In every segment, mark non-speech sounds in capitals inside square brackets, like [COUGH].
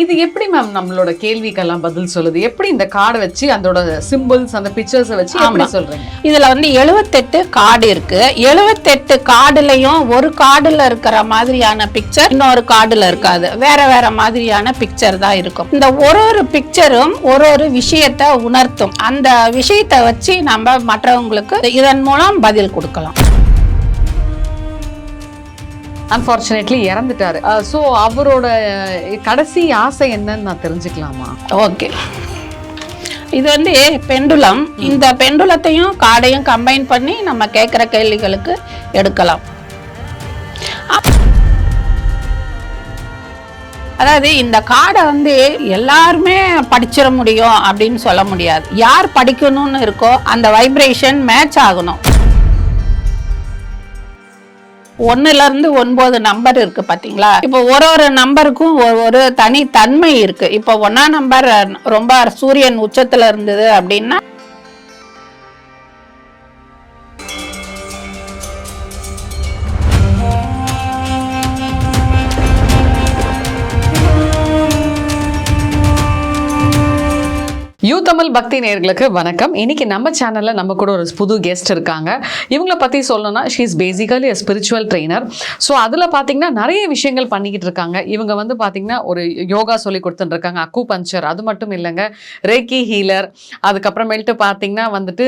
இது எப்படி மேம் நம்மளோட கேள்விக்கெல்லாம் பதில் சொல்லுது? எப்படி இந்த கார்டை வச்சு அதோட சிம்பிள்ஸ் அந்த பிக்சர்ஸை வச்சு எப்படி. சொல்றீங்க? இதுல வந்து எழுவத்தெட்டு கார்டு இருக்கு. எழுவத்தெட்டு கார்டுலயும் ஒரு கார்டுல இருக்கிற மாதிரியான பிக்சர் இன்னொரு கார்டுல இருக்காது. வேற வேற மாதிரியான பிக்சர் தான் இருக்கும். இந்த ஒரு ஒரு பிக்சரும் ஒரு ஒரு விஷயத்தை உணர்த்தும். அந்த விஷயத்தை வச்சு நம்ம மற்றவங்களுக்கு இதன் மூலம் பதில் கொடுக்கலாம். அன்ஃபார்ச்சுனேட்லி இறந்துட்டாரு. Uh, ஸோ அவரோட uh, கடைசி ஆசை என்னன்னு நான் தெரிஞ்சுக்கலாமா? ஓகே இது வந்து பெண்டுலம். இந்த பெண்டுலத்தையும் கார்டையும் கம்பைன் பண்ணி நம்ம கேட்குற கேள்விகளுக்கு எடுக்கலாம். அதாவது இந்த கார்டை வந்து எல்லாருமே படிச்சிட முடியும் அப்படின்னு சொல்ல முடியாது. யார் படிக்கணும்னு இருக்கோ அந்த வைப்ரேஷன் மேட்ச் ஆகணும். ஒண்ணுல இருந்து ஒன்பது நம்பர் இருக்கு பாத்தீங்களா? இப்போ ஒரு ஒரு நம்பருக்கும் ஒரு ஒரு தனி தன்மை இருக்கு. இப்போ ஒன்னா நம்பர் ரொம்ப சூரியன் உச்சத்துல இருந்தது அப்படின்னா தமிழ் பக்தி நேர்களுக்கு வணக்கம். இன்னைக்கு நம்ம சேனலில் நம்ம கூட ஒரு புது கெஸ்ட் இருக்காங்க. இவங்கள பத்தி சொல்லணும்னா she is basically a spiritual trainer so அதில் பார்த்தீங்கன்னா நிறைய விஷயங்கள் பண்ணிக்கிட்டு இருக்காங்க. இவங்க வந்து பார்த்தீங்கன்னா ஒரு யோகா சொல்லி கொடுத்துட்டுருக்காங்க. அக்கு பஞ்சர் அது மட்டும் இல்லைங்க. ரேக்கி ஹீலர் அதுக்கப்புறமேல்ட்டு பார்த்தீங்கன்னா வந்துட்டு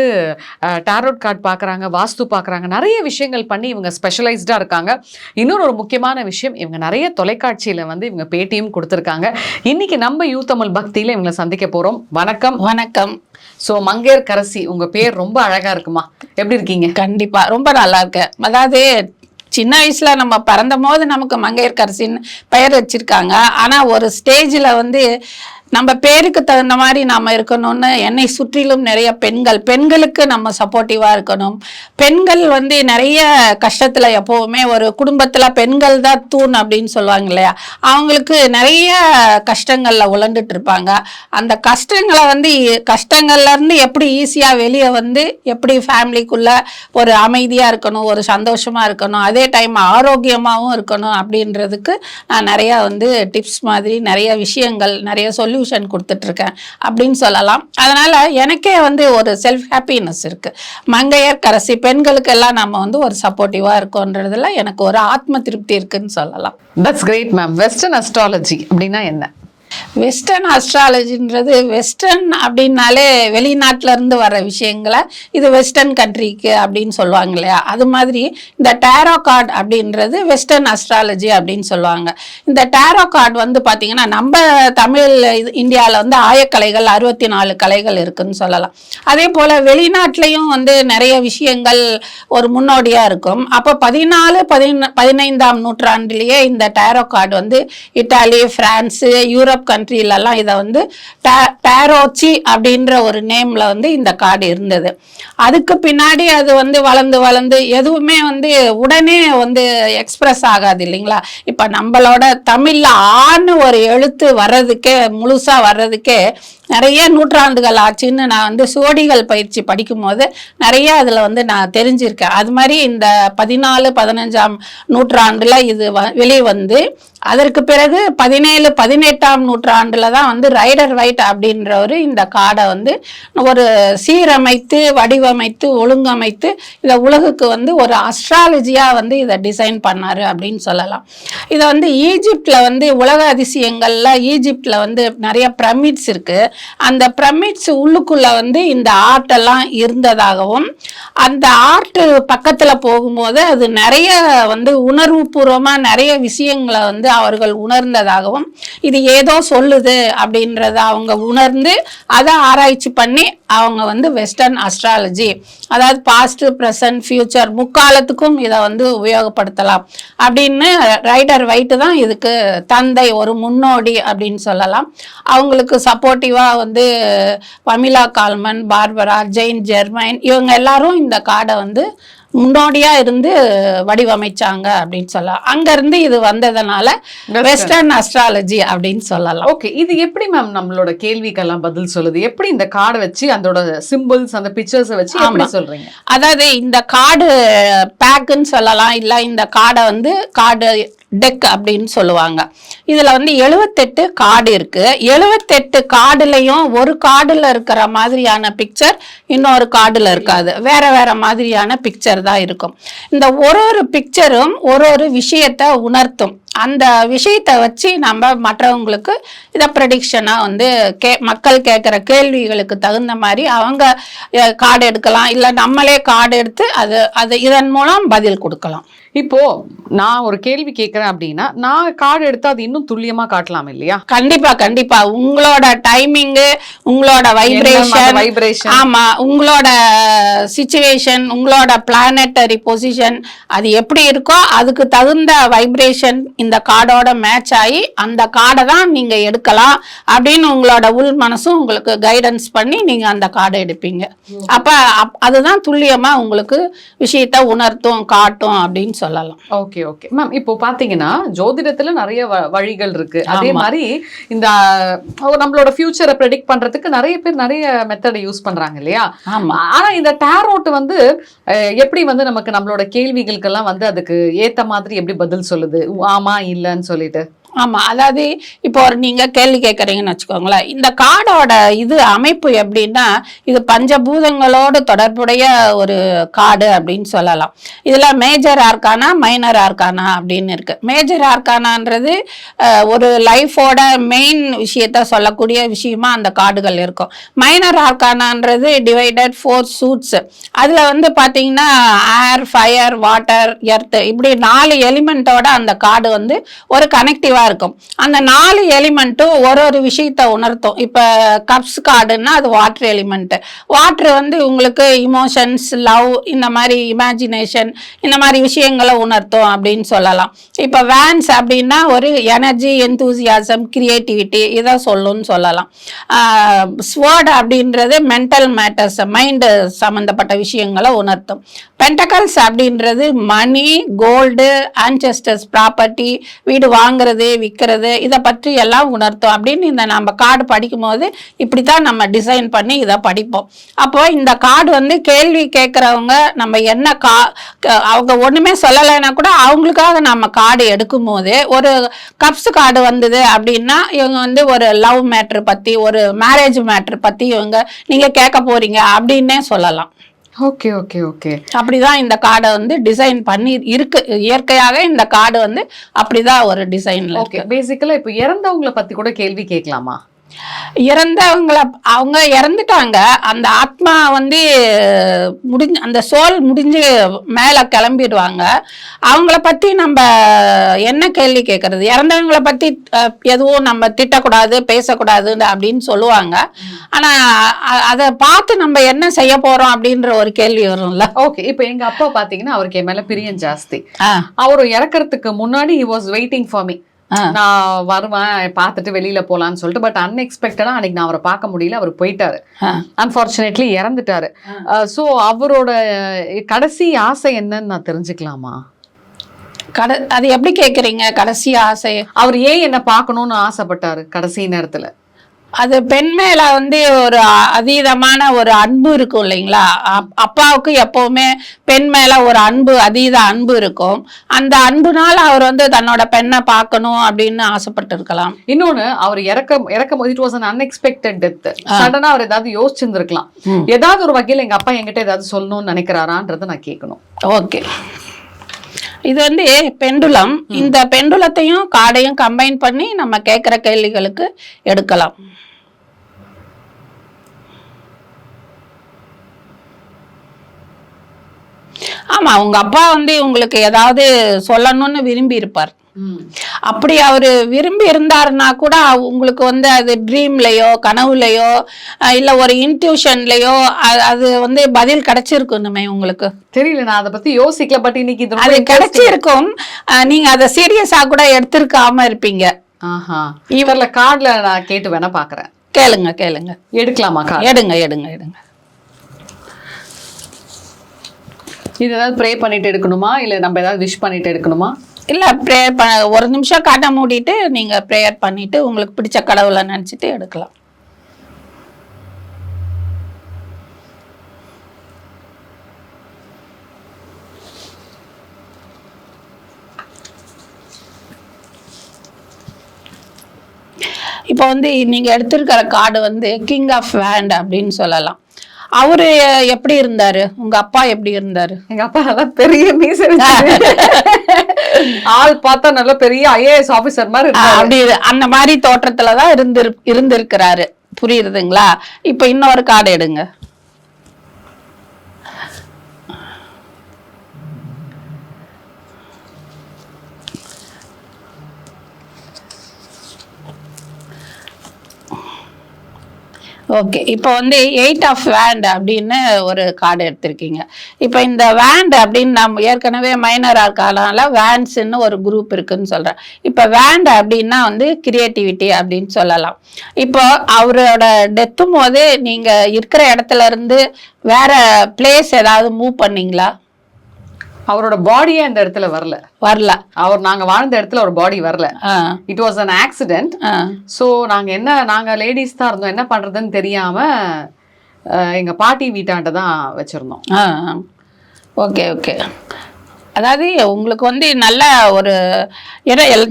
டேரோட் கார்டு பார்க்குறாங்க வாஸ்து பார்க்குறாங்க நிறைய விஷயங்கள் பண்ணி இவங்க ஸ்பெஷலைஸ்டாக இருக்காங்க. இன்னொரு ஒரு முக்கியமான விஷயம் இவங்க நிறைய தொலைக்காட்சியில் வந்து இவங்க பேட்டியும் கொடுத்துருக்காங்க. இன்னைக்கு நம்ம யூ தமிழ் பக்தியில் இவங்களை சந்திக்க போகிறோம் வணக்கம். வணக்கம். ஸோ மங்கையர் கரசி உங்க பேர் ரொம்ப அழகா இருக்குமா? எப்படி இருக்கீங்க? கண்டிப்பா. ரொம்ப நல்லா இருக்கேன் அதாவது சின்ன வயசுல நம்ம பிறந்த போது நமக்கு மங்கையர்கரசின்னு பெயர் வச்சிருக்காங்க. ஆனா ஒரு ஸ்டேஜ்ல வந்து நம்ம பேருக்கு தகுந்த மாதிரி நாம இருக்கணும்னு என்னை சுற்றிலும் நிறைய பெண்கள் பெண்களுக்கு நம்ம சப்போர்ட்டிவா இருக்கணும். பெண்கள் வந்து நிறைய கஷ்டத்துல எப்பவுமே ஒரு குடும்பத்துல பெண்கள் தான் தூண் அப்படின்னு சொல்லுவாங்க இல்லையா? அவங்களுக்கு நிறைய கஷ்டங்கள்ல உழண்டுட்டு இருப்பாங்க. அந்த கஷ்டங்களை வந்து கஷ்டங்கள்ல இருந்து எப்படி ஈஸியா வெளியே வந்து எப்படி ஃபேமிலிக்குள்ள ஒரு அமைதியா இருக்கணும் ஒரு சந்தோஷமா இருக்கணும் அதே டைம் ஆரோக்கியமாகவும் இருக்கணும் அப்படின்றதுக்கு நான் நிறைய வந்து டிப்ஸ் மாதிரி நிறைய விஷயங்கள் நிறைய சொல்லி சொல்யூஷன் கொடுத்துட்டு இருக்கேன் அப்படின்னு சொல்லலாம். அதனால எனக்கே வந்து ஒரு செல்ஃப் ஹாப்பினஸ் இருக்கு. மங்கையர் கரசி பெண்களுக்கெல்லாம் நம்ம வந்து ஒரு சப்போர்ட்டிவா இருக்கோன்றதுல எனக்கு ஒரு ஆத்ம திருப்தி இருக்குன்னு சொல்லலாம். That's great ma'am western astrology அப்படின்னா என்ன? வெஸ்டர்ன் அஸ்ட்ராலஜின்றது வெஸ்டர்ன் அப்படின்னாலே வெளிநாட்டுல இருந்து வர விஷயங்களை இது வெஸ்டர்ன் கண்ட்ரிக்கு அப்படின்னு சொல்லுவாங்க இல்லையா? அது மாதிரி இந்த டேரோ கார்டு அப்படின்றது வெஸ்டர்ன் அஸ்ட்ராலஜி அப்படின்னு சொல்லுவாங்க. இந்த டேரோ கார்டு வந்து பார்த்தீங்கன்னா நம்ம தமிழ் இது இந்தியாவில் வந்து ஆயக்கலைகள் அறுபத்தி நாலு கலைகள் இருக்குதுன்னு சொல்லலாம். அதே போல் வெளிநாட்டிலையும் வந்து நிறைய விஷயங்கள் ஒரு முன்னோடியாக இருக்கும். அப்போ பதினாலு பதின பதினைந்தாம் நூற்றாண்டிலேயே இந்த டேரோ கார்டு வந்து இட்டாலி ஃப்ரான்ஸு யூரோப் கண்ட்ரிலெல்லாம் இதை வந்து டே- டேரோச்சி அப்படின்ற ஒரு நேமில் வந்து இந்த கார்டு இருந்தது. அதுக்கு பின்னாடி அது வந்து வளர்ந்து வளர்ந்து எதுவுமே வந்து உடனே வந்து எக்ஸ்பிரஸ் ஆகாது இல்லைங்களா? இப்போ நம்மளோட தமிழில் ஆன்னு ஒரு எழுத்து வர்றதுக்கே முழுசாக வர்றதுக்கே நிறைய நூற்றாண்டுகள் ஆச்சுன்னு நான் வந்து சோடிகள் பயிற்சி படிக்கும்போது நிறைய அதில் வந்து நான் தெரிஞ்சிருக்கேன். அது மாதிரி இந்த பதினாலு பதினஞ்சாம் நூற்றாண்டில் இது வ வெளியே வந்து அதற்கு பிறகு பதினேழு பதினெட்டாம் நூற்றாண்டில் தான் வந்து ரைடர் வைட் அப்படின்றவர் இந்த காடை வந்து ஒரு சீரமைத்து வடிவமைத்து ஒழுங்கமைத்து இதை உலகுக்கு வந்து ஒரு அஸ்ட்ராலஜியாக வந்து இதை டிசைன் பண்ணார் அப்படின்னு சொல்லலாம். இதை வந்து ஈஜிப்டில் வந்து உலக அதிசயங்களில் ஈஜிப்டில் வந்து நிறைய பிரமிட்ஸ் இருக்குது அந்த பிரமிட்ஸ் உள்ளுக்குள்ள வந்து இந்த ஆர்ட் எல்லாம் இருந்ததாகவும் அந்த ஆர்ட் பக்கத்துல போகும்போது அது நிறைய வந்து உணர்வுபூர்வமா நிறைய விஷயங்களை வந்து அவர்கள் உணர்ந்ததாகவும் இது ஏதோ சொல்லுது அப்படின்றத அவங்க உணர்ந்து அதை ஆராய்ச்சி பண்ணி அவங்க வந்து வெஸ்டர்ன் அஸ்ட்ராலஜி அதாவது பாஸ்ட் ப்ரெசன்ட் ஃபியூச்சர் முக்காலத்துக்கும் இதை வந்து உபயோகப்படுத்தலாம். அப்படின்னு ரைடர் வைட்டு தான் இதுக்கு தந்தை ஒரு முன்னோடி அப்படின்னு சொல்லலாம். அவங்களுக்கு சப்போர்ட்டிவாக வந்து Pamela Calman Barbara Jane Germaine இவங்க எல்லாரும் இந்த கார்டை வந்து முன்னோடியா இருந்து வடிவமைச்சாங்க அப்படின்னு சொல்லலாம். அங்க இருந்து இது வந்ததுனால வெஸ்டர்ன் அஸ்ட்ராலஜி அப்படின்னு சொல்லலாம். ஓகே இது எப்படி மேம் நம்மளோட கேள்விக்கெல்லாம் பதில் சொல்லுது? எப்படி இந்த கார்டை வச்சு அதோட சிம்பிள்ஸ் அந்த பிக்சர்ஸை வச்சு எப்படி சொல்றீங்க? அதாவது இந்த கார்டு பேக்குன்னு சொல்லலாம். இல்லை இந்த கார்டை வந்து கார்டு டெக் அப்படின்னு சொல்லுவாங்க. இதில் வந்து எழுபத்தெட்டு கார்டு இருக்குது எழுபத்தெட்டு கார்டுலையும் ஒரு கார்டுல இருக்கிற மாதிரியான பிக்சர் இன்னொரு கார்டில் இருக்காது. வேற வேற மாதிரியான பிக்சர் தான் இருக்கும். இந்த ஒரு ஒரு பிக்சரும் ஒரு ஒரு விஷயத்தை உணர்த்தும். அந்த விஷயத்தை வச்சு நம்ம மற்றவங்களுக்கு இதை ப்ரெடிக்ஷனாக வந்து கே மக்கள் கேட்குற கேள்விகளுக்கு தகுந்த மாதிரி அவங்க கார்டு எடுக்கலாம். இல்லை நம்மளே கார்டு எடுத்து அது அது இதன் மூலம் பதில் கொடுக்கலாம். இப்போ நான் ஒரு கேள்வி கேட்கறேன் அப்படின்னா நான் கார்டு எடுத்தா அது இன்னும் துல்லியமா காட்டலாம் இல்லையா? கண்டிப்பா கண்டிப்பா. உங்களோட டைமிங்கு உங்களோட வைப்ரேஷன் வைப்ரேஷன் ஆமா உங்களோட சுச்சுவேஷன் உங்களோட பிளானட்டரி பொசிஷன் அது எப்படி இருக்கோ அதுக்கு தகுந்த வைப்ரேஷன் இந்த கார்டோட மேட்ச் ஆகி அந்த கார்டை தான் நீங்க எடுக்கலாம் அப்படின்னு உங்களோட உள் மனசும் உங்களுக்கு கைடன்ஸ் பண்ணி நீங்க அந்த கார்டை எடுப்பீங்க. அப்ப அப்- அதுதான் துல்லியமா உங்களுக்கு விஷயத்தை உணர்த்தும் காட்டும் அப்படின்னு சொல்லலாம். ஓகே ஓகே மேம் இப்போ பாத்தீங்கன்னா ஜோதிடத்துல நிறைய வழிகள் இருக்கு. அதே. மாதிரி இந்த நம்மளோட ஃபியூச்சரை ப்ரெடிக்ட் பண்றதுக்கு நிறைய பேர் நிறைய மெத்தடை யூஸ் பண்றாங்க இல்லையா? ஆமா. ஆனா இந்த டேரோட் வந்து எப்படி வந்து நமக்கு நம்மளோட கேள்விகளுக்கெல்லாம் வந்து அதுக்கு ஏத்த மாதிரி எப்படி பதில் சொல்லுது? ஆமா இல்லன்னு சொல்லிட்டு. ஆமா அதாவது இப்போ ஒரு நீங்க கேள்வி கேட்குறீங்கன்னு வச்சுக்கோங்களேன். இந்த கார்டோட இது அமைப்பு எப்படின்னா இது பஞ்சபூதங்களோடு தொடர்புடைய ஒரு கார்டு அப்படின்னு சொல்லலாம். இதுல மேஜர் ஆர்கானா மைனர் ஆர்கானா அப்படின்னு இருக்கு. மேஜர் ஆர்கானான்றது ஒரு லைஃபோட மெயின் விஷயத்த சொல்லக்கூடிய விஷயமா அந்த கார்டுகள் இருக்கும். மைனர் ஆர்கானான்றது டிவைடட் ஃபோர் சூட்ஸ் அதுல வந்து பாத்தீங்கன்னா ஏர் ஃபயர் வாட்டர் எர்த் இப்படி நாலு எலிமெண்ட்டோட அந்த கார்டு வந்து ஒரு கனெக்டிவா இருக்கும். அந்த நாலு எலிமெண்ட்டும் ஒரு ஒரு விஷயத்த உணர்த்தும். இப்போ கப்ஸ் கார்டுன்னா அது வாட்ரு எலிமெண்ட்டு வாட்ரு வந்து உங்களுக்கு இமோஷன்ஸ் லவ் இந்த மாதிரி இமேஜினேஷன் இந்த மாதிரி விஷயங்களை உணர்த்தும் அப்படின்னு சொல்லலாம். இப்போ வேன்ஸ் அப்படின்னா ஒரு எனர்ஜி என்தூசியாசம் கிரியேட்டிவிட்டி இதை சொல்லும்னு சொல்லலாம். ஸ்வேர்டு அப்படின்றது மென்டல் மேட்டர்ஸ் மைண்டு சம்மந்தப்பட்ட விஷயங்களை உணர்த்தும். பென்டகல்ஸ் அப்படின்றது மணி கோல்டு ஆன்செஸ்டர்ஸ் ப்ராப்பர்ட்டி வீடு வாங்குறது விற்கிறது இதை பற்றி எல்லாம் உணர்த்தும் அப்படின்னு இந்த நம்ம கார்டு படிக்கும்போது இப்படி தான் நம்ம டிசைன் பண்ணி இதை படிப்போம். அப்போ இந்த கார்டு வந்து கேள்வி கேட்குறவங்க நம்ம என்ன கா அவங்க ஒன்றுமே சொல்லலைன்னா கூட அவங்களுக்காக நம்ம கார்டு எடுக்கும் போது ஒரு கப்ஸ் கார்டு வந்தது அப்படின்னா இவங்க வந்து ஒரு லவ் மேட்ரு பற்றி ஒரு மேரேஜ் மேட்ரு பற்றி இவங்க நீங்கள் கேட்க போகிறீங்க அப்படின்னே சொல்லலாம். Okay okay okay. அப்படிதான் இந்த கார்டை வந்து டிசைன் பண்ணி இருக்கு. இயற்கையாக இந்த கார்டு வந்து அப்படிதான் ஒரு டிசைன்ல ஓகே பேசிக்கலா இப்போ இறந்தவங்கள பத்தி கூட கேள்வி கேட்கலாமா? இறந்தவங்கள அவங்க இறந்துட்டாங்க. அந்த ஆத்மா வந்து முடிஞ்சு அந்த சோல் முடிஞ்சு மேலே கிளம்பிடுவாங்க. அவங்கள பற்றி நம்ம என்ன கேள்வி கேட்கறது இறந்தவங்கள பற்றி எதுவும் நம்ம திட்டக்கூடாது பேசக்கூடாது அப்படின்னு சொல்லுவாங்க. ஆனால் அதை பார்த்து நம்ம என்ன செய்ய போகிறோம் அப்படின்ற ஒரு கேள்வி வரும்ல. ஓகே இப்போ எங்க அப்பா பாத்தீங்கன்னா அவருக்கு என் மேல பிரியம் ஜாஸ்தி. அவர் இறக்கறதுக்கு முன்னாடி he was waiting for me. நான் வருவேன் பார்த்துட்டு வெளியில போலான்னு சொல்லிட்டு பட் அன்எக்ஸ்பெக்டடா அன்னைக்கு நான் அவரை பார்க்க முடியல அவர் போயிட்டாரு. அன்பார்ச்சுனேட்லி இறந்துட்டாரு. ஸோ அவரோட கடைசி ஆசை என்னன்னு நான் தெரிஞ்சுக்கலாமா? கட அது எப்படி கேட்குறீங்க கடைசி ஆசை? அவர் ஏன் என்ன பார்க்கணும்னு ஆசைப்பட்டாரு கடைசி நேரத்துல? அது பெண் மேல வந்து ஒரு அதீதமான ஒரு அன்பு இருக்கும் இல்லைங்களா? அப்- அப்பாவுக்கு எப்பவுமே பெண் மேல ஒரு அன்பு அதீத அன்பு இருக்கும். அந்த அன்புனால அவர் வந்து தன்னோட பெண்ணை பார்க்கணும் அப்படின்னு ஆசைப்பட்டு இருக்கலாம் இன்னொன்னு அவர் இறக்க இறக்கும் போது it was an unexpected death சடனா அவர் ஏதாவது யோசிச்சிருந்திருக்கலாம். ஏதாவது ஒரு வகையில எங்க அப்பா என்கிட்ட ஏதாவது சொல்லணும்னு நினைக்கிறாரான்றதை நான் கேட்கணும். ஓகே. இது வந்து பெண்டுலம். இந்த பெண்டுலத்தையும் காடையும் கம்பைன் பண்ணி நம்ம கேட்குற கேள்விகளுக்கு எடுக்கலாம். ஆமா உங்க அப்பா வந்து உங்களுக்கு ஏதாவது சொல்லணும்னு விரும்பி இருப்பார் அப்படி அவர் விரும்பி இருந்தாருன்னா கூட உங்களுக்கு வந்து அது ட்ரீம்லயோ கனவுலையோ இல்ல ஒரு இன்ட்யூஷன்லயோ அது வந்து பதில் கிடைச்சிருக்கணுமே உங்களுக்கு? தெரியல நான் அதை பத்தி யோசிக்கல பட் இன்னைக்கு அது. கிடைச்சிருக்கும். நீங்க அதை சீரியஸா கூட எடுத்திருக்காம இருப்பீங்க. ஆஹா. இவர்ல கார்டுல நான் கேட்டு வேணா பாக்குறேன். கேளுங்க கேளுங்க. எடுக்கலாமா எடுங்க எடுங்க எடுங்க. இது ஏதாவது ப்ரே பண்ணிட்டு எடுக்கணுமா? இல்லை நம்ம ஏதாவது விஷ் பண்ணிட்டு எடுக்கணுமா? இல்லை ப்ரேயர் பண்ண ஒரு நிமிஷம் காட்ட மூடிட்டு நீங்கள் ப்ரேயர் பண்ணிவிட்டு உங்களுக்கு பிடிச்ச கடவுளை நினச்சிட்டு எடுக்கலாம். இப்போ வந்து நீங்கள் எடுத்திருக்கிற கார்டு வந்து கிங் ஆஃப் வேண்ட் அப்படின்னு சொல்லலாம். அவரு எப்படி இருந்தாரு உங்க அப்பா எப்படி இருந்தாரு எங்க அப்பா நல்லா பெரிய மீசை வச்சிருக்காரு. [LAUGHS] ஆள் பார்த்தா நல்ல பெரிய ஐஏஎஸ் ஆபீசர் மாதிரி. அப்படி அந்த மாதிரி தோற்றத்துல தான் இருந்து இருந்திருக்கிறாரு புரியுதுங்களா இப்போ இன்னொரு கார்டு எடுங்க ஓகே இப்போ வந்து எயிட் ஆஃப் வேண்ட் அப்படின்னு ஒரு கார்டு எடுத்திருக்கீங்க. இப்போ இந்த வேண்ட் அப்படின்னு நம்ம ஏற்கனவே மைனராக இருக்கனால வேண்ட்ஸ்ன்னு ஒரு குரூப் இருக்குன்னு சொல்கிறேன் இப்போ வேண்ட் அப்படின்னா வந்து கிரியேட்டிவிட்டி அப்படின்னு சொல்லலாம். இப்போ அவரோட டெத்தும் போது நீங்கள் இருக்கிற இடத்துல இருந்து வேற பிளேஸ் ஏதாவது மூவ் பண்ணீங்களா? அவரோட பாடியே அந்த இடத்துல வரல. வரல. அவர் நாங்க வாழ்ந்த இடத்துல ஒரு பாடி வரல. ஆ. இட் வாஸ் an ஆக்சிடென்ட் ஆ. ஸோ நாங்க என்ன நாங்க லேடிஸ் தான் இருந்தோம். என்ன பண்றதுன்னு தெரியாம எங்க பாட்டி வீட்டாண்ட தான் வச்சிருந்தோம். ஆ. Okay okay. அதாவது உங்களுக்கு வந்து நல்ல ஒரு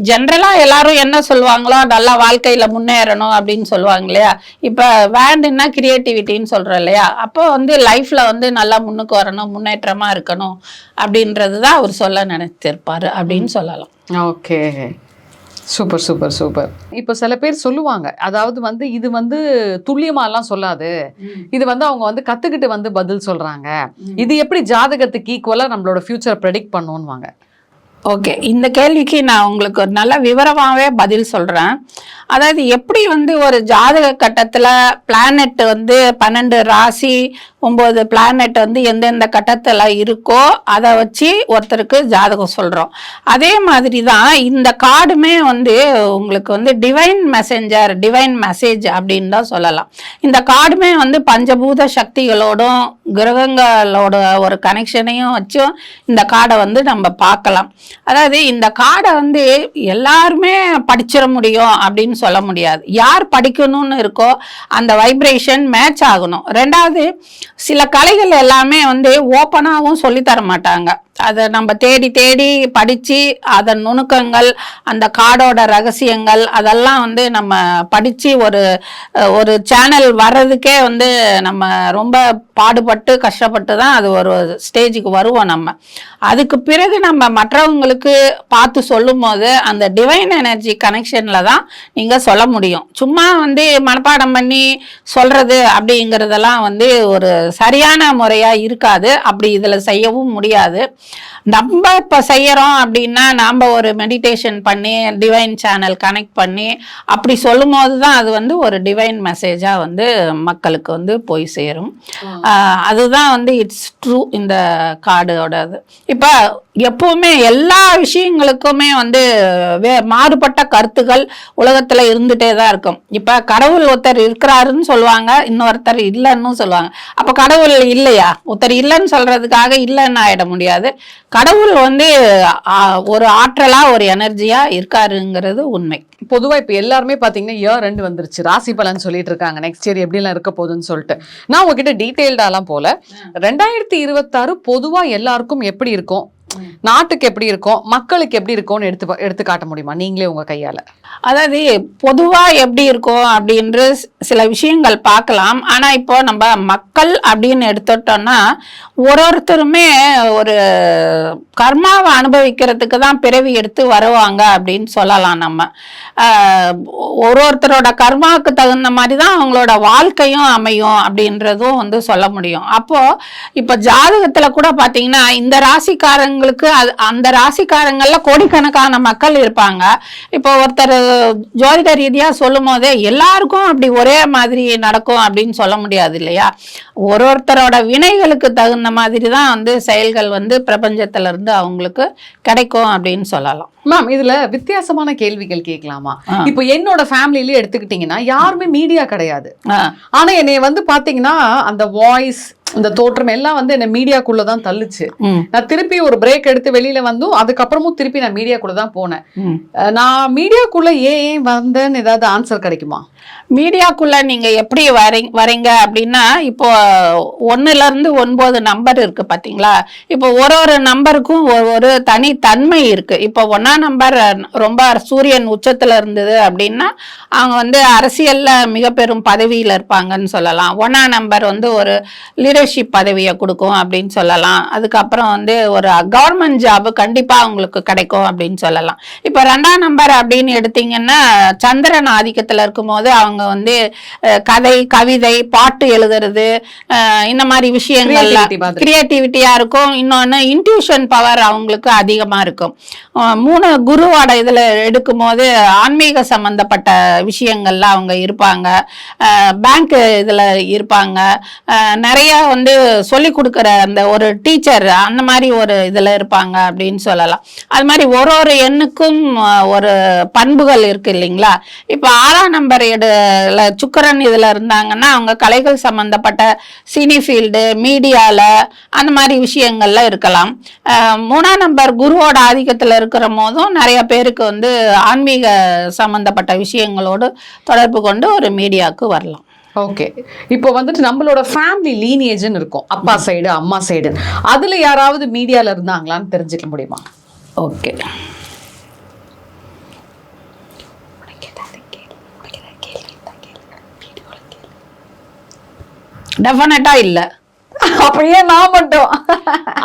ஜென்ரலாக எல்லாரும் என்ன சொல்லுவாங்களோ நல்லா வாழ்க்கையில் முன்னேறணும் அப்படின்னு சொல்லுவாங்க இல்லையா? இப்போ வேண்டுன்னா கிரியேட்டிவிட்டின்னு சொல்கிறோம் இல்லையா? அப்போ வந்து லைஃப்பில் வந்து நல்லா முன்னுக்கு வரணும் முன்னேற்றமாக இருக்கணும் அப்படின்றது தான் அவர் சொல்ல நினைத்திருப்பாரு அப்படின்னு சொல்லலாம். ஓகே. Super super super. இப்போ சில பேர் சொல்லுவாங்க அதாவது வந்து இது வந்து துல்லியமாலாம் சொல்லாது. இது வந்து அவங்க வந்து கத்துக்கிட்டு வந்து பதில் சொல்றாங்க. இது எப்படி ஜாதகத்துக்கு ஈக்குவலா நம்மளோட ஃபியூச்சர் ப்ரெடிக்ட் பண்ணுவாங்க ஓகே இந்த கேள்விக்கு நான் உங்களுக்கு ஒரு நல்ல விவரமாகவே பதில் சொல்கிறேன் அதாவது எப்படி வந்து ஒரு ஜாதக கட்டத்தில் பிளானெட் வந்து பன்னெண்டு ராசி ஒம்பது பிளானெட் வந்து எந்தெந்த கட்டத்தில் இருக்கோ அதை வச்சு ஒருத்தருக்கு ஜாதகம் சொல்கிறோம் அதே மாதிரி தான் இந்த கார்டுமே வந்து உங்களுக்கு வந்து டிவைன் மெசேஞ்சர் டிவைன் மெசேஜ் அப்படின்னு தான் சொல்லலாம். இந்த கார்டுமே வந்து பஞ்சபூத சக்திகளோடும் கிரகங்களோட ஒரு கனெக்ஷனையும் வச்சும் இந்த கார்டை வந்து நம்ம பார்க்கலாம். அதாவது இந்த கார்டை வந்து எல்லாருமே படிச்சிட முடியும் அப்படின்னு சொல்ல முடியாது. யார் படிக்கணும்னு இருக்கோ அந்த வைப்ரேஷன் மேட்ச் ஆகணும். ரெண்டாவது சில கலைகள் எல்லாமே வந்து ஓப்பனாகவும் சொல்லித்தர மாட்டாங்க அதை நம்ம தேடி தேடி படித்து அதன் நுணுக்கங்கள் அந்த காடோட ரகசியங்கள் அதெல்லாம் வந்து நம்ம படித்து ஒரு ஒரு சேனல் வர்றதுக்கே வந்து நம்ம ரொம்ப பாடுபட்டு கஷ்டப்பட்டு தான் அது ஒரு ஸ்டேஜுக்கு வருவோம் நம்ம. அதுக்கு பிறகு நம்ம மற்றவங்களுக்கு பார்த்து சொல்லும் போது அந்த டிவைன் எனர்ஜி கனெக்ஷனில் தான் நீங்கள் சொல்ல முடியும். சும்மா வந்து மனப்பாடம் பண்ணி சொல்கிறது அப்படிங்கிறதெல்லாம் வந்து ஒரு சரியான முறையாக இருக்காது. அப்படி இதில் செய்யவும் முடியாது. நம்ம இப்போ செய்யறோம் அப்படின்னா நாம் ஒரு மெடிடேஷன் பண்ணி டிவைன் சேனல் கனெக்ட் பண்ணி அப்படி சொல்லும் போது தான் அது வந்து ஒரு டிவைன் மெசேஜாக வந்து மக்களுக்கு வந்து போய் சேரும். அதுதான் வந்து இட்ஸ் ட்ரூ இந்த கார்டோட இது இப்போ எப்பவுமே எல்லா விஷயங்களுக்குமே வந்து வே மாறுபட்ட கருத்துக்கள் உலகத்தில் இருந்துகிட்டே தான் இருக்கும். இப்போ கடவுள் ஒருத்தர் இருக்கிறாருன்னு சொல்லுவாங்க இன்னொருத்தர் இல்லைன்னு சொல்லுவாங்க. அப்போ கடவுள் இல்லையா? ஒருத்தர் இல்லைன்னு சொல்றதுக்காக இல்லைன்னு ஆயிட முடியாது. கடவுள் வந்து ஒரு ஆற்றலா ஒரு எனர்ஜியா இருக்காருங்கிறது உண்மை. பொதுவா இப்ப எல்லாருமே பாத்தீங்கன்னா இயர் ரெண்டு வந்துருச்சு. ராசி பலன் சொல்லிட்டு இருக்காங்க. நெக்ஸ்ட் இயர் எப்படி எல்லாம் இருக்க போகுதுன்னு சொல்லிட்டு. நான் உங்ககிட்ட டீடைல்டாலாம் போல. ரெண்டாயிரத்தி இருபத்தாறு பொதுவா எல்லாருக்கும் எப்படி இருக்கும்? நாட்டுக்கு எப்படி இருக்கும் மக்களுக்கு எப்படி இருக்கும்னு எடுத்து எடுத்துக்காட்ட எடுத்து காட்ட முடியுமா? நீங்களே உங்க கையால. அதாவது பொதுவா எப்படி இருக்கும் அப்படின்ற சில விஷயங்கள் பார்க்கலாம். ஆனா இப்போ நம்ம மக்கள் அப்படின்னு எடுத்துட்டோம்னா ஒரு ஒருத்தருமே ஒரு கர்மாவை அனுபவிக்கிறதுக்கு தான் பிறவி எடுத்து வருவாங்க அப்படின்னு சொல்லலாம் நம்ம. ஒரு ஒருத்தரோட கர்மாவுக்கு தகுந்த மாதிரி தான் அவங்களோட வாழ்க்கையும் அமையும் அப்படின்றதும் வந்து சொல்ல முடியும். அப்போ இப்போ ஜாதகத்துல கூட பாத்தீங்கன்னா இந்த ராசிக்காரங்க அது அந்த ராசிக்காரங்கள்ல கோடிக்கணக்கான மக்கள் இருப்பாங்க. இப்போ ஒருத்தர் ஜோதிட ரீதியா சொல்லும் போதே எல்லாருக்கும் அப்படி ஒரே மாதிரி நடக்கும் அப்படின்னு சொல்ல முடியாது இல்லையா? ஒரு ஒருத்தரோட வினைகளுக்கு தகுந்த மாதிரி தான் வந்து செயல்கள் வந்து பிரபஞ்சத்துல இருந்து அவங்களுக்கு கிடைக்கும் அப்படின்னு சொல்லலாம். மேம் இதுல வித்தியாசமான கேள்விகள் கேட்கலாமா. இப்போ என்னோட ஃபேமிலியில எடுத்துக்கிட்டீங்கன்னா யாருமே மீடியா கிடையாது. ஆனா என்னைய வந்து பாத்தீங்கன்னா அந்த வாய்ஸ் இந்த தோற்றம் எல்லாம் வந்து என்ன மீடியாக்குள்ள தான் தள்ளுச்சு நான் திருப்பி ஒரு பிரேக் எடுத்து வெளியில வந்தும் அதுக்கப்புறமும் திருப்பி நான் மீடியாக்குள்ள தான் போனேன் நான் மீடியாக்குள்ள ஏன் வந்தேன்னு ஏதாவது ஆன்சர் கிடைக்குமா? மீடியாக்குள்ள நீங்க எப்படி வரீங்க வரீங்க அப்படின்னா இப்போ ஒண்ணுல இருந்து ஒன்பது நம்பர் இருக்கு பாத்தீங்களா? இப்போ ஒரு ஒரு நம்பருக்கும் ஒரு ஒரு தனி தன்மை இருக்கு. இப்போ ஒன்னா நம்பர் ரொம்ப சூரியன் உச்சத்துல இருந்தது அப்படின்னா அவங்க வந்து அரசியல்ல மிக பெரும் பதவியில இருப்பாங்கன்னு சொல்லலாம். ஒன்னா நம்பர் வந்து ஒரு லீடர்ஷிப் பதவியை கொடுக்கும் அப்படின்னு சொல்லலாம். அதுக்கப்புறம் வந்து ஒரு கவர்மெண்ட் ஜாப் கண்டிப்பா அவங்களுக்கு கிடைக்கும் அப்படின்னு சொல்லலாம். இப்போ ரெண்டாம் நம்பர் அப்படின்னு எடுத்தீங்கன்னா சந்திரன் ஆதிக்கத்துல இருக்கும்போது அவங்க வந்து கதை கவிதை பாட்டு எழுதுறது இந்த மாதிரி விஷயங்கள்ல Creativity மாதிரி. கிரியேட்டிவிட்டியா இருக்கும். இன்னொன்னு இன்ட்யூஷன் பவர் அவங்களுக்கு அதிகமா இருக்கும். மூணு குருவோட இதுல எடுக்கும்போது ஆன்மீக சம்பந்தப்பட்ட விஷயங்கள்ல அவங்க இருப்பாங்க. பேங்க் இதுல இருப்பாங்க. நிறைய வந்து சொல்லி கொடுக்குற அந்த ஒரு டீச்சர் அந்த மாதிரி ஒரு இதில் இருப்பாங்க அப்படின்னு சொல்லலாம். அது மாதிரி ஒரு ஒரு எண்ணுக்கும் ஒரு பண்புகள் இருக்கு இல்லைங்களா? இப்போ ஆறாம் நம்பர் எடுல சுக்கரன் இதில் இருந்தாங்கன்னா அவங்க கலைகள் சம்மந்தப்பட்ட சினி ஃபீல்டு மீடியாவில் அந்த மாதிரி விஷயங்கள்ல இருக்கலாம். மூணாம் நம்பர் குருவோட ஆதிக்கத்தில் இருக்கிற போதும் நிறைய பேருக்கு வந்து ஆன்மீக சம்மந்தப்பட்ட விஷயங்களோடு தொடர்பு கொண்டு ஒரு மீடியாவுக்கு வரலாம். ஓகே இப்போ வந்துட்டு நம்மளோட ஃபேமிலி லீனியேஜ்னு இருக்கும். அப்பா சைடு அம்மா சைடு அதுல யாராவது மீடியால இருந்தாங்களான்னு தெரிஞ்சுக்க முடியுமா? ஓகே டெஃபினட்டா இல்லை. அப்படியே நான் மட்டும்.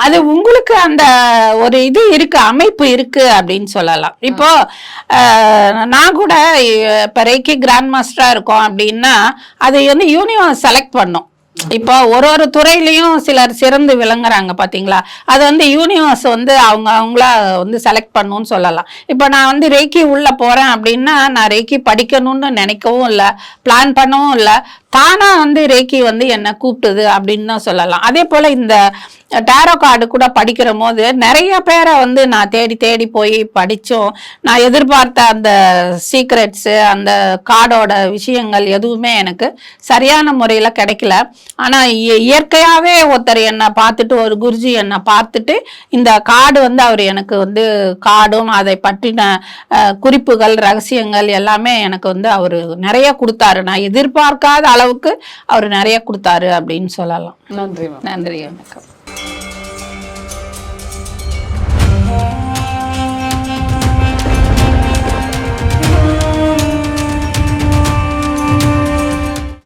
அது உங்களுக்கு அந்த ஒரு இது இருக்கு அமைப்பு இருக்கு அப்படின்னு சொல்லலாம். இப்போ நான் கூட இப்போ ரேக்கி கிராண்ட் மாஸ்டரா இருக்கோம் அப்படின்னா அது வந்து யூனிவர்ஸ் செலக்ட் பண்ணும். இப்போ ஒரு ஒரு துறையிலையும் சிலர் சிறந்து விளங்குறாங்க பாத்தீங்களா? அது வந்து யூனிவர்ஸ் வந்து அவங்க அவங்கள வந்து செலக்ட் பண்ணுன்னு சொல்லலாம். இப்போ நான் வந்து ரேக்கி உள்ள போறேன் அப்படின்னா நான் ரேக்கி படிக்கணும்னு நினைக்கவும் இல்லை பிளான் பண்ணவும் இல்லை தானா வந்து ரேக்கி வந்து என்னை கூப்பிட்டுது அப்படின்னு தான் சொல்லலாம். அதே போல இந்த டேரோ கார்டு கூட படிக்கிற போது நிறைய பேரை வந்து நான் தேடி தேடி போய் படித்தோம். நான் எதிர்பார்த்த அந்த சீக்ரெட்ஸு அந்த கார்டோட விஷயங்கள் எதுவுமே எனக்கு சரியான முறையில் கிடைக்கல. ஆனால் இயற்கையாகவே ஒருத்தர் என்னை பார்த்துட்டு ஒரு குருஜி என்னை பார்த்துட்டு இந்த கார்டு வந்து அவர் எனக்கு வந்து கார்டும் அதை பற்றின குறிப்புகள் ரகசியங்கள் எல்லாமே எனக்கு வந்து அவர் நிறைய கொடுத்தாரு. நான் எதிர்பார்க்காத அளவுக்கு அவர் நிறைய கொடுத்தாரு அப்படின்னு சொல்லலாம். நன்றி நன்றி வணக்கம்.